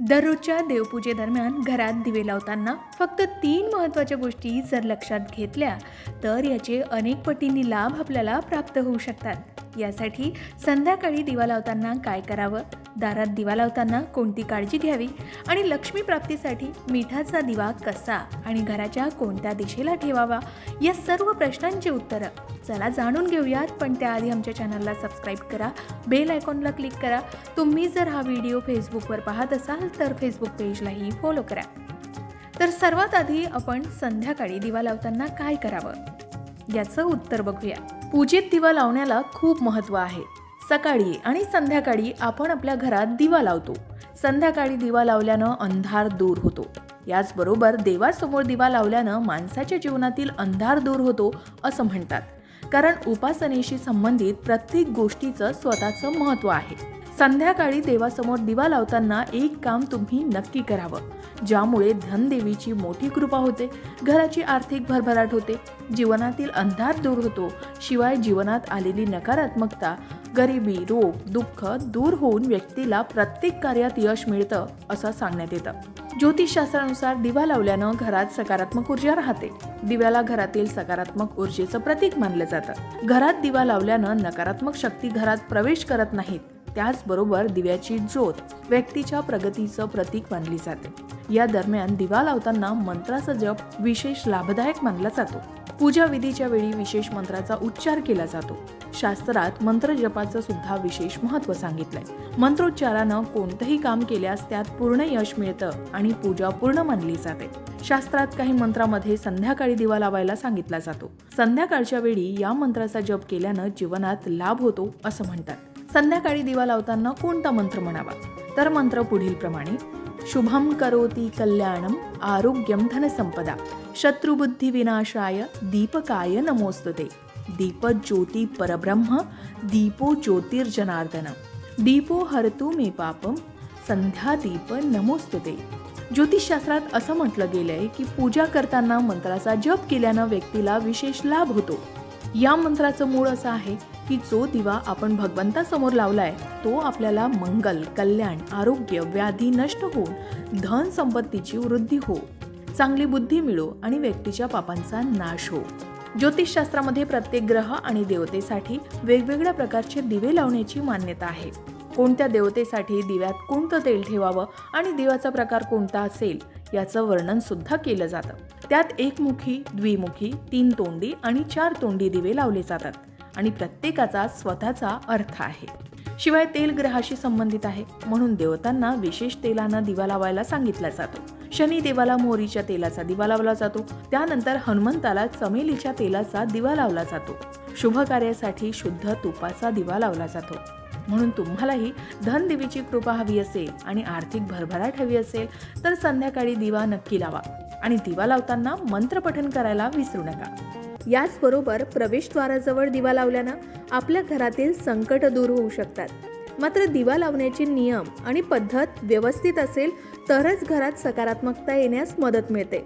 दररोजच्या देवपूजेदरम्यान घरात दिवे लावताना फक्त तीन महत्त्वाच्या गोष्टी जर लक्षात घेतल्या तर याचे अनेक पटींनी लाभ आपल्याला प्राप्त होऊ शकतात. यासाठी संध्याकाळी दिवा लावताना काय करावं? दारात दिवा लावताना कोणती काळजी घ्यावी? आणि लक्ष्मी प्राप्तीसाठी मिठाचा दिवा कसा? आणि घराच्या कोणत्या दिशेला ठेवावा? या सर्व प्रश्नांची उत्तरं चला जाणून घेऊयात. पण त्याआधी आमच्या चॅनलला सबस्क्राईब करा. बेल आयकॉनला क्लिक करा. तुम्ही जर हा व्हिडिओ फेसबुकवर पाहत असाल तर फेसबुक पेजलाही फॉलो करा. तर सर्वात आधी आपण संध्याकाळी दिवा लावताना काय करावं? याचं उत्तर बघूया. पूजेत दिवा लावण्याला खूप महत्त्व आहे. सकाळी आणि संध्याकाळी आपण आपल्या घरात दिवा लावतो. संध्याकाळी दिवा लावल्यानं अंधार दूर होतो. याचबरोबर देवासमोर दिवा लावल्यानं माणसाच्या जीवनातील अंधार दूर होतो असं म्हणतात. कारण उपासनेशी संबंधित प्रत्येक गोष्टीचं स्वतःचं महत्त्व आहे. संध्याकाळी देवासमोर दिवा लावताना एक काम तुम्ही नक्की करावं. ज्यामुळे धनदेवीची मोठी कृपा होते घराची आर्थिक भरभराट होते जीवनातील अंधार दूर होतो शिवाय जीवनात आलेली नकारात्मकता गरिबी रोग दुःख दूर होऊन व्यक्तीला प्रत्येक कार्यात यश मिळतं असं सांगण्यात येतं. ज्योतिषशास्त्रानुसार दिवा लावल्यानं घरात सकारात्मक ऊर्जा राहते. दिव्याला घरातील सकारात्मक ऊर्जेचं प्रतीक मानलं जातं. घरात दिवा लावल्यानं नकारात्मक शक्ती घरात प्रवेश करत नाहीत. त्याचबरोबर दिव्याची ज्योत व्यक्तीच्या प्रगतीचं प्रतीक मानली जाते. या दरम्यान दिवा लावताना मंत्राचा जप विशेष लाभदायक मानला जातो. पूजा विधीच्या वेळी विशेष मंत्राचा उच्चार केला जातो. शास्त्रात मंत्र जपाचं सुद्धा विशेष महत्त्व सांगितलंय. मंत्रोच्चारानं कोणतंही काम केल्यास त्यात पूर्ण यश मिळतं आणि पूजा पूर्ण मानली जाते. शास्त्रात काही मंत्रामध्ये संध्याकाळी दिवा लावायला सांगितला जातो. संध्याकाळच्या वेळी या मंत्राचा जप केल्यानं जीवनात लाभ होतो असं म्हणतात. संध्याकाळी दिवा लावताना कोणता मंत्र म्हणावा? तर मंत्र पुढील प्रमाणे शुभम करोति कल्याणम आरोग्यम धनसंपदा शत्रुबुद्धी विनाशाय दीपकाय नमोस्तुते दीप ज्योती परब्रह्म दीपो ज्योतिर्जनार्दन दीपो हरतु मे पापम संध्या दीप नमोस्तुते ज्योतिषशास्त्रात असं म्हटलं गेलंय की पूजा करताना मंत्राचा जप केल्यानं व्यक्तीला विशेष लाभ होतो. या मंत्राचं मूळ असं आहे की जो दिवा आपण भगवंतासमोर लावलाय तो आपल्याला मंगल कल्याण आरोग्य व्याधी नष्ट होऊन धन संपत्तीची वृद्धी हो. चांगली बुद्धी मिळो आणि व्यक्तीच्या पापांचा नाश हो. ज्योतिषशास्त्रामध्ये प्रत्येक ग्रह आणि देवतेसाठी वेगवेगळ्या प्रकारचे दिवे लावण्याची मान्यता आहे. कोणत्या देवतेसाठी दिव्यात कोणतं तेल ठेवावं आणि दिव्याचा प्रकार कोणता असेल याचं वर्णन सुद्धा केलं जातं. त्यात एकमुखी द्विमुखी तीन तोंडी आणि चार तोंडी दिवे लावले जातात. आणि प्रत्येकाचा स्वतःचा अर्थ आहे. शिवाय तेल ग्रहाशी संबंधित आहे म्हणून देवतांना विशेष तेलानं दिवा लावायला सांगितला जातो. शनी देवाला मोहरीच्या तेलाचा दिवा लावला जातो त्यानंतर हनुमंताला चमेलीच्या तेलाचा दिवा लावला जातो. शुभ कार्यासाठी शुद्ध तुपाचा दिवा लावला जातो. म्हणून तुम्हालाही धनदेवीची कृपा हवी असेल आणि आर्थिक भरभराट हवी असेल तर संध्याकाळी दिवा नक्की लावा. आणि दिवा लावताना मंत्रपठन करायला विसरू नका. याचबरोबर प्रवेशद्वाराजवळ दिवा लावल्यानं आपल्या घरातील संकट दूर होऊ शकतात. मात्र दिवा लावण्याचे नियम आणि पद्धत व्यवस्थित असेल तरच घरात सकारात्मकता येण्यास मदत मिळते.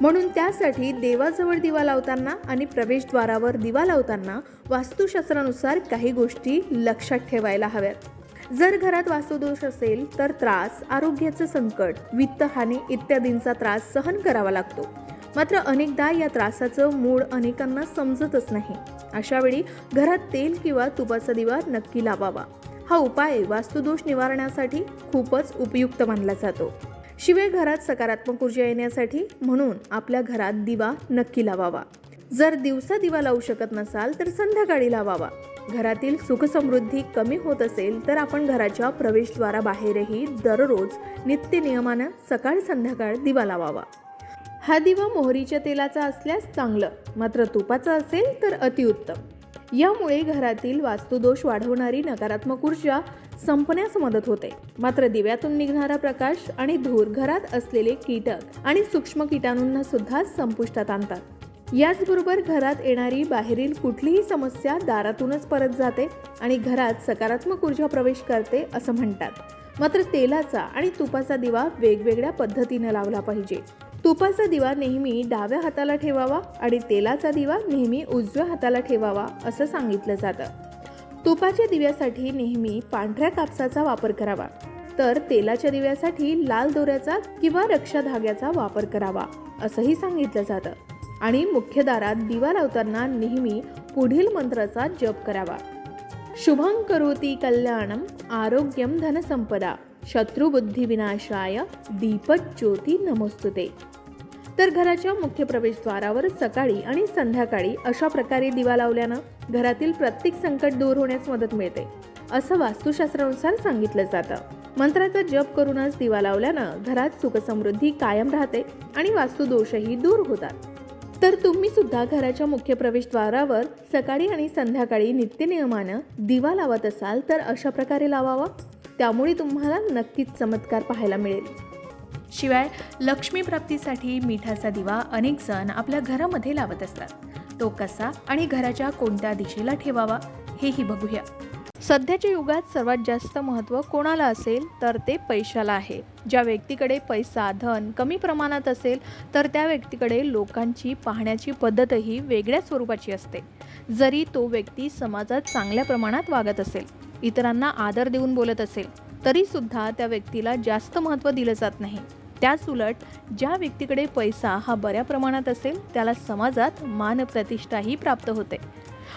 म्हणून त्यासाठी देवाजवळ दिवा लावताना आणि प्रवेशद्वारावर दिवा लावताना वास्तुशास्त्रानुसार काही गोष्टी लक्षात ठेवायला हव्यात. जर घरात वास्तुदोष असेल तर त्रास आरोग्याचं संकट वित्तहानी इत्यादींचा त्रास सहन करावा लागतो. मात्र अनेकदा या त्रासाचं मूळ अनेकांना समजतच नाही. अशावेळी घरात तेल किंवा तुपाचा दिवा नक्की लावावा. हा उपाय वास्तुदोष निवारण्यासाठी खूपच उपयुक्त मानला जातो. शिवाय घरात सकारात्मक ऊर्जा येण्यासाठी म्हणून आपल्या घरात दिवा नक्की लावावा. जर दिवसा दिवा लावू शकत नसाल तर संध्याकाळी लावावा. घरातील सुखसमृद्धी कमी होत असेल तर आपण घराच्या प्रवेशद्वाराबाहेरही दररोज नित्य नियमानं सकाळ संध्याकाळ दिवा लावावा. हा दिवा मोहरीच्या तेलाचा असल्यास चांगलं. मात्र तुपाचा असेल तर अतिउत्तम. यामुळे घरातील वास्तुदोष वाढवणारी नकारात्मक ऊर्जा संपण्यास मदत होते. मात्र दिव्यातून निघणारा प्रकाश आणि धूर घरात असलेले कीटक आणि सूक्ष्म कीटाणूंना सुद्धा संपुष्टात आणतात. याचबरोबर घरात येणारी बाहेरील कुठलीही समस्या दारातूनच परत जाते आणि घरात सकारात्मक ऊर्जा प्रवेश करते असं म्हणतात. मात्र तेलाचा आणि तुपाचा दिवा वेगवेगळ्या पद्धतीनं लावला पाहिजे. तुपाचा दिवा नेहमी डाव्या हाताला ठेवावा आणि तेलाचा दिवा नेहमी उजव्या हाताला ठेवावा असं सांगितलं जातं. तुपाच्या दिव्यासाठी नेहमी पांढऱ्या कापसाचा वापर करावा. तर तेलाच्या दिव्यासाठी लाल दोऱ्याचा किंवा रक्षा धाग्याचा वापर करावा असंही सांगितलं जातं. आणि मुख्य दारात दिवा लावताना नेहमी पुढील मंत्राचा जप करावा. शुभं करोती कल्याणम आरोग्यम धनसंपदा शत्रुबुद्धिविनाशाय दीपज्योती नमोस्तुते. तर घराच्या मुख्य प्रवेशद्वारावर सकाळी आणि संध्याकाळी अशा प्रकारे दिवा लावल्यानं घरातील प्रत्येक संकट दूर होण्यास मदत मिळते असं वास्तुशास्त्रानुसार सांगितलं जातं. मंत्राचा जप करूनच दिवा लावल्यानं घरात सुखसमृद्धी कायम राहते आणि वास्तुदोषही दूर होतात. तर तुम्ही सुद्धा घराच्या मुख्य प्रवेशद्वारावर सकाळी आणि संध्याकाळी नित्यनियमानं दिवा लावत असाल तर अशा प्रकारे लावावा. त्यामुळे तुम्हाला नक्कीच चमत्कार पाहायला मिळेल. शिवाय लक्ष्मी प्राप्तीसाठी मिठाचा दिवा अनेक जण आपल्या घरामध्ये लावत असतात. तो कसा आणि घराच्या कोणत्या दिशेला ठेवावा हेही बघूया. सध्याच्या युगात सर्वात जास्त महत्त्व कोणाला असेल तर ते पैशाला आहे. ज्या व्यक्तीकडे पैसा धन कमी प्रमाणात असेल तर त्या व्यक्तीकडे लोकांची पाहण्याची पद्धतही वेगळ्या स्वरूपाची असते. जरी तो व्यक्ती समाजात चांगल्या प्रमाणात वागत असेल इतरांना आदर देऊन बोलत असेल तरीसुद्धा त्या व्यक्तीला जास्त महत्त्व दिलं जात नाही. त्याच उलट ज्या व्यक्तीकडे पैसा हा बऱ्या प्रमाणात असेल त्याला समाजात मान प्रतिष्ठाही प्राप्त होते.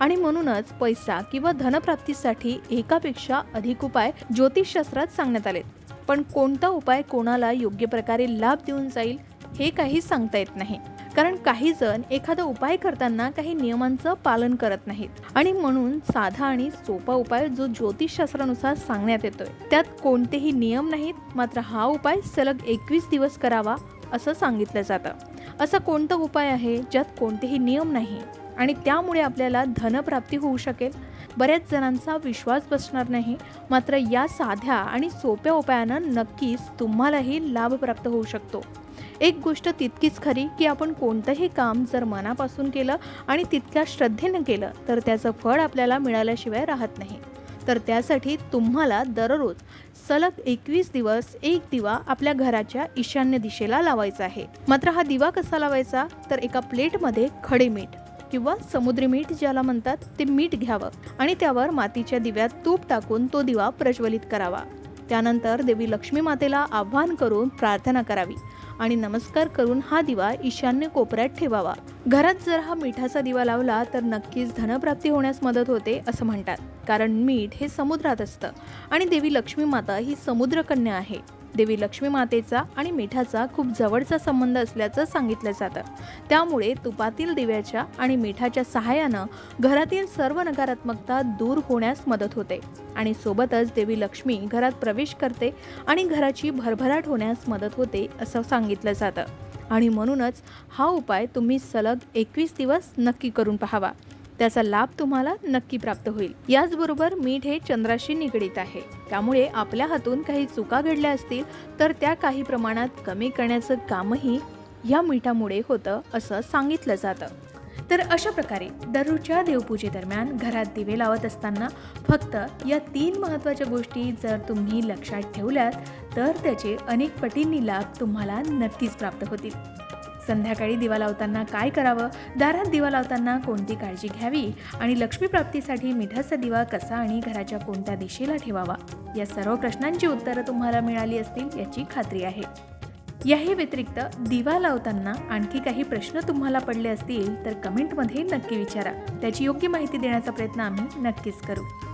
आणि म्हणूनच पैसा किंवा धनप्राप्तीसाठी एकापेक्षा अधिक उपाय ज्योतिषशास्त्रात सांगण्यात आलेत. पण कोणता उपाय कोणाला योग्य प्रकारे लाभ देऊन जाईल हे काही सांगता येत नाही. कारण काही जण एखादा उपाय करताना काही नियमांचं पालन करत नाहीत. आणि म्हणून साधा आणि सोपा उपाय जो ज्योतिषशास्त्रानुसार सांगण्यात येतोय त्यात कोणतेही नियम नाहीत मात्र हा उपाय सलग एकवीस दिवस करावा असं सांगितलं जातं. असा कोणता उपाय आहे ज्यात कोणतेही नियम नाही? आणि त्यामुळे आपल्याला धनप्राप्ती होऊ शकेल? बऱ्याच जणांचा विश्वास बसणार नाही मात्र या साध्या आणि सोप्या उपायानं नक्कीच तुम्हालाही लाभ प्राप्त होऊ शकतो. एक गोष्ट तितकीच खरी की आपण कोणतंही काम जर मनापासून केलं आणि तितक्या श्रद्धेनं केलं तर त्याचं फळ आपल्याला मिळाल्याशिवाय राहत नाही. तर त्यासाठी तुम्हाला दररोज सलग एकवीस दिवस एक दिवा आपल्या घराच्या ईशान्य दिशेला लावायचा आहे. मात्र हा दिवा कसा लावायचा? तर एका प्लेटमध्ये खडे मीठ किंवा समुद्री मीठ ज्याला म्हणतात ते मीठ घ्यावं आणि त्यावर मातीच्या दिव्यात तूप टाकून तो दिवा प्रज्वलित करावा. त्यानंतर देवी लक्ष्मी मातेला आव्हान करून प्रार्थना करावी आणि नमस्कार करून हा दिवा ईशान्य कोपऱ्यात ठेवावा. घरात जर हा मिठाचा दिवा लावला तर नक्कीच धनप्राप्ती होण्यास मदत होते असं म्हणतात. कारण मीठ हे समुद्रात असतं आणि देवी लक्ष्मी माता ही समुद्रकन्या आहे. देवी लक्ष्मी मातेचा आणि मिठाचा खूप जवळचा संबंध असल्याचं सांगितलं जातं. त्यामुळे तुपातील दिव्याच्या आणि मिठाच्या सहाय्यानं घरातील सर्व नकारात्मकता दूर होण्यास मदत होते. आणि सोबतच देवी लक्ष्मी घरात प्रवेश करते आणि घराची भरभराट होण्यास मदत होते असं सांगितलं जातं. आणि म्हणूनच हा उपाय तुम्ही सलग एकवीस दिवस नक्की करून पाहावा. त्याचा लाभ तुम्हाला नक्की प्राप्त होईल. याचबरोबर मीठ हे चंद्राशी निगडीत आहे. त्यामुळे आपल्या हातून काही चुका घडल्या असतील तर त्या काही प्रमाणात कमी करण्याचं कामही या मिठामुळे होतं असं सांगितलं जातं. तर अशा प्रकारे दररोजच्या देवपूजेदरम्यान घरात दिवे लावत असताना फक्त या तीन महत्त्वाच्या गोष्टी जर तुम्ही लक्षात ठेवल्यात तर त्याचे अनेक पटींनी लाभ तुम्हाला नक्कीच प्राप्त होतील. संध्याकाळी दिवा लावताना काय करावं? दारात दिवा लावताना कोणती काळजी घ्यावी? आणि लक्ष्मीप्राप्तीसाठी मिठाचा दिवा कसा आणि घराच्या कोणत्या दिशेला ठेवावा? या सर्व प्रश्नांची उत्तरं तुम्हाला मिळाली असतील याची खात्री आहे. याही व्यतिरिक्त दिवा लावताना आणखी काही प्रश्न तुम्हाला पडले असतील तर कमेंटमध्ये नक्की विचारा. त्याची योग्य माहिती देण्याचा प्रयत्न आम्ही नक्कीच करू.